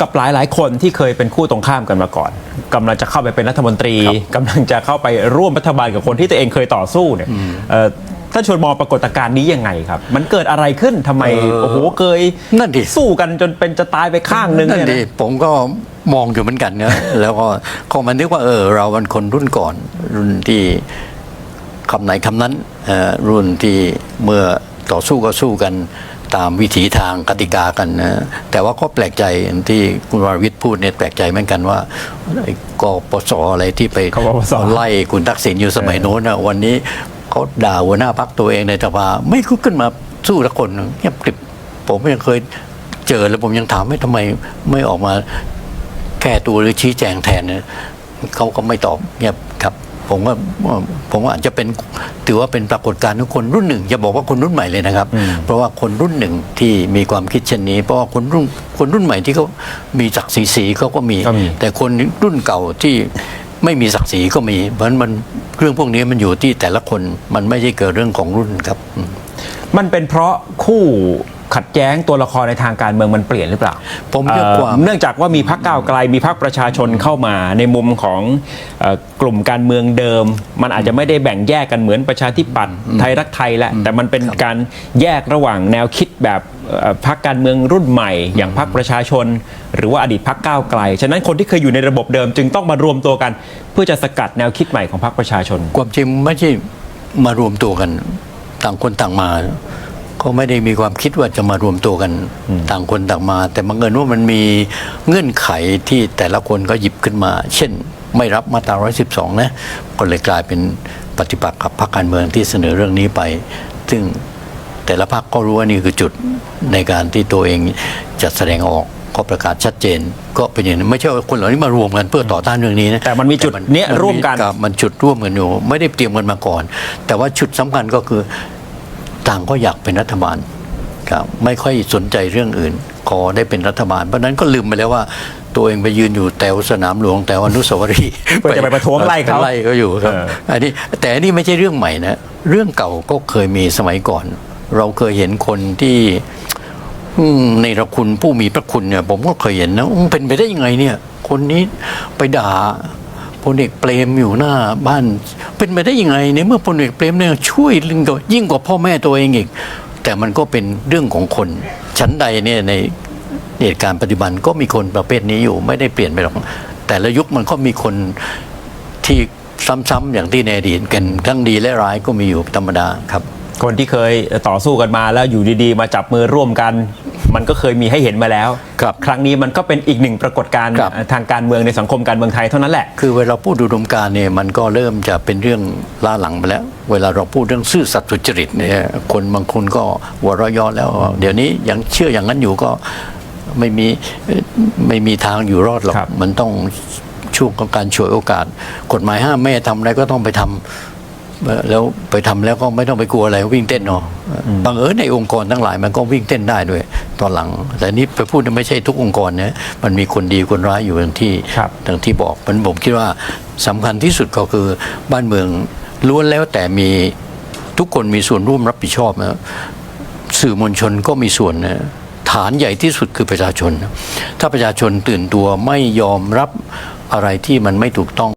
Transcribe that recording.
กับหลายหลายๆคนที่เคยเป็นคู่ตรงข้ามกันมาก่อนกำลังจะเข้าไปเป็นรัฐมนตรีกำลังจะเข้าไปร่วมรัฐบาลกับคนที่ตัวเองเคยต่อสู้เนี่ยเอ่อท่านชวนมองปรากฏการณ์นี้ยังไงครับ มันเกิดอะไรขึ้นทำไมเอ่อโอ้โหเคยนั่นดิสู้กันจนเป็นจะตายไปข้างหนึงนั่นเนี่ยดินะผมก็มองอยู่เหมือนกันนะแล้วก็คงมันนึกว่าเออเรามันคนรุ่นก่อนรุ่นที่คำไหนคำนั้นเอ่อรุ่นที่เมื่อต่อสู้ก็สู้กัน ตามวิถีทางกติกากันนะแต่ว่าก็แปลกใจอย่างที่คุณวรวิทย์พูดเนี่ยแปลกใจเหมือนกันว่าไอ้กปสอะไรที่ไปกปสไล่คุณทักษิณอยู่สมัยโน้นนะวันนี้เขาด่าหัวหน้าพักตัวเองในสภาไม่ลุกขึ้นมาสู้ละคนเงียบกริบผมยังเคยเจอแล้วผมยังถามไม่ทำไมไม่ออกมาแก้ตัวหรือชี้แจงแทนเนี่ยเขาก็ไม่ตอบเงียบครับ ผมว่าผมว่าอาจจะเป็นถือว่าเป็นปรากฏการณ์ของคนรุ่นหนึ่งจะบอกว่าคนรุ่นใหม่เลยนะครับ เพราะว่าคนรุ่นหนึ่งที่มีความคิดเช่นนี้ เพราะว่าคนรุ่นคนรุ่นใหม่ที่เขามีศักดิ์ศรีสีเขาก็มีก็มีแต่คนรุ่นเก่าที่ไม่มีศักดิ์ศรีก็มีเพราะฉะนั้นมันเรื่องพวกนี้มันอยู่ที่แต่ละคนมันไม่ใช่เกิดเรื่องของรุ่นครับอืมมันเป็นเพราะคู่ ขัดแย้งตัวละครในทางการเมืองมันเปลี่ยนหรือเปล่าผมเรียกว่า เนื่องจากว่ามีพักก้าวไกลมีพักประชาชนเข้ามาในมุมของเอ่อกลุ่มการเมืองเดิม มันอาจจะไม่ได้แบ่งแยกกันเหมือนประชาธิปัตย์ไทยรักไทยแหละแต่มันเป็นการแยกระหว่างแนวคิดแบบเอ่อพักการเมืองรุ่นใหม่ อย่างพักประชาชน หรือว่าอดีตพักก้าวไกล ฉะนั้นคนที่เคยอยู่ในระบบเดิม จึงต้องมารวมตัวกัน เพื่อจะสกัดแนวคิดใหม่ของพรรคประชาชนความจริงไม่ใช่มารวมตัวกัน ต่างคนต่างมา ก็ไม่ได้มีความคิดว่าจะมารวมตัวกันต่างคนต่างมา แต่บังเอิญว่ามันมีเงื่อนไขที่แต่ละคนก็หยิบขึ้นมา เช่น ไม่รับมาตรา112 นะก็เลยกลายเป็นปฏิปักษ์กับพรรคการเมืองที่เสนอเรื่องนี้ไป ซึ่งแต่ละพรรคก็รู้ว่านี่คือจุดในการที่ตัวเองจะแสดงออกก็ประกาศชัดเจน ก็เป็นอย่างนั้นไม่ใช่ว่าคนเหล่านี้มารวมกันเพื่อต่อต้านเรื่องนี้นะแต่มันมีจุดเนี้ยร่วมกันครับมันจุดร่วมกันอยู่ ไม่ได้เตรียมกันมาก่อน แต่ว่าจุดสำคัญก็คือ ต่างก็อยากเป็นรัฐบาลครับไม่ค่อยสนใจเรื่องอื่นขอได้เป็นรัฐบาลเพราะฉะนั้นก็ลืมไปแล้วว่า ตัวเองไปยืนอยู่แถวสนามหลวงแถวอนุสาวรีย์เพื่อจะไปประท้วงไล่เขาไล่ก็อยู่ครับเอออันนี้แต่อันนี้ไม่ใช่เรื่องใหม่นะเรื่องเก่าก็เคยมีสมัยก่อน เราเคยเห็นคนที่อืมในระคุณผู้มีพระคุณเนี่ย ผมก็เคยเห็นนะอืมเป็นไปได้ยังไงเนี่ย คนนี้ไปด่าพลเอกเปรมอยู่หน้าบ้าน เป็นไปได้ยังไงในเมื่อพลเอกเปรมเนี่ยช่วยยิ่งกว่ายิ่งกว่าพ่อแม่ตัวเองอีก แต่มันก็เป็นเรื่องของคน ชั้นใดเนี่ยในเหตุการณ์ปัจจุบันก็มีคนประเภทนี้อยู่ไม่ได้เปลี่ยนไปหรอกแต่ละยุคมันก็มีคนที่ซ้ำๆอย่างที่ในอดีตกันทั้งดีและร้ายก็มีอยู่ธรรมดาครับ คนที่เคยต่อสู้กันมาแล้วอยู่ดีๆ มาจับมือร่วมกัน มันก็เคยมีให้เห็นมาแล้วครับครั้งนี้มันก็เป็นอีกหนึ่งปรากฏการณ์ครับ ทางการเมืองในสังคมการเมืองไทยเท่านั้นแหละ คือเวลาพูดอุดมการณ์เนี่ยมันก็เริ่มจะเป็นเรื่องล้าหลังไปแล้ว เวลาเราพูดเรื่องซื่อสัตย์สุจริตเนี่ยคนบางคนก็หัวเราะเย้อนแล้ว เดี๋ยวนี้ยังเชื่ออย่างนั้นอยู่ก็ไม่มีเอ่อไม่มีทางอยู่รอดหรอกครับ มันต้องช่วงของการฉวยโอกาส กฎหมายห้ามแม่ทำอะไรก็ต้องไปทำเอ่อ แล้วไปทำแล้วก็ไม่ต้องไปกลัวอะไรวิ่งเต้นเนาะบางเอิญในองค์กรทั้งหลายมันก็วิ่งเต้นได้ด้วย ตอนหลัง แต่นี่ไปพูดไม่ใช่ทุกองค์กรนะมันมีคนดีคนร้ายอยู่อย่างที่ครับดังที่บอกมันผมคิดว่าสำคัญที่สุดก็คือบ้านเมืองล้วนแล้วแต่มีทุกคนมีส่วนร่วมรับผิดชอบนะสื่อมวลชนก็มีส่วนนะฐานใหญ่ที่สุดคือประชาชนนะถ้าประชาชนตื่นตัวไม่ยอมรับอะไรที่มันไม่ถูกต้อง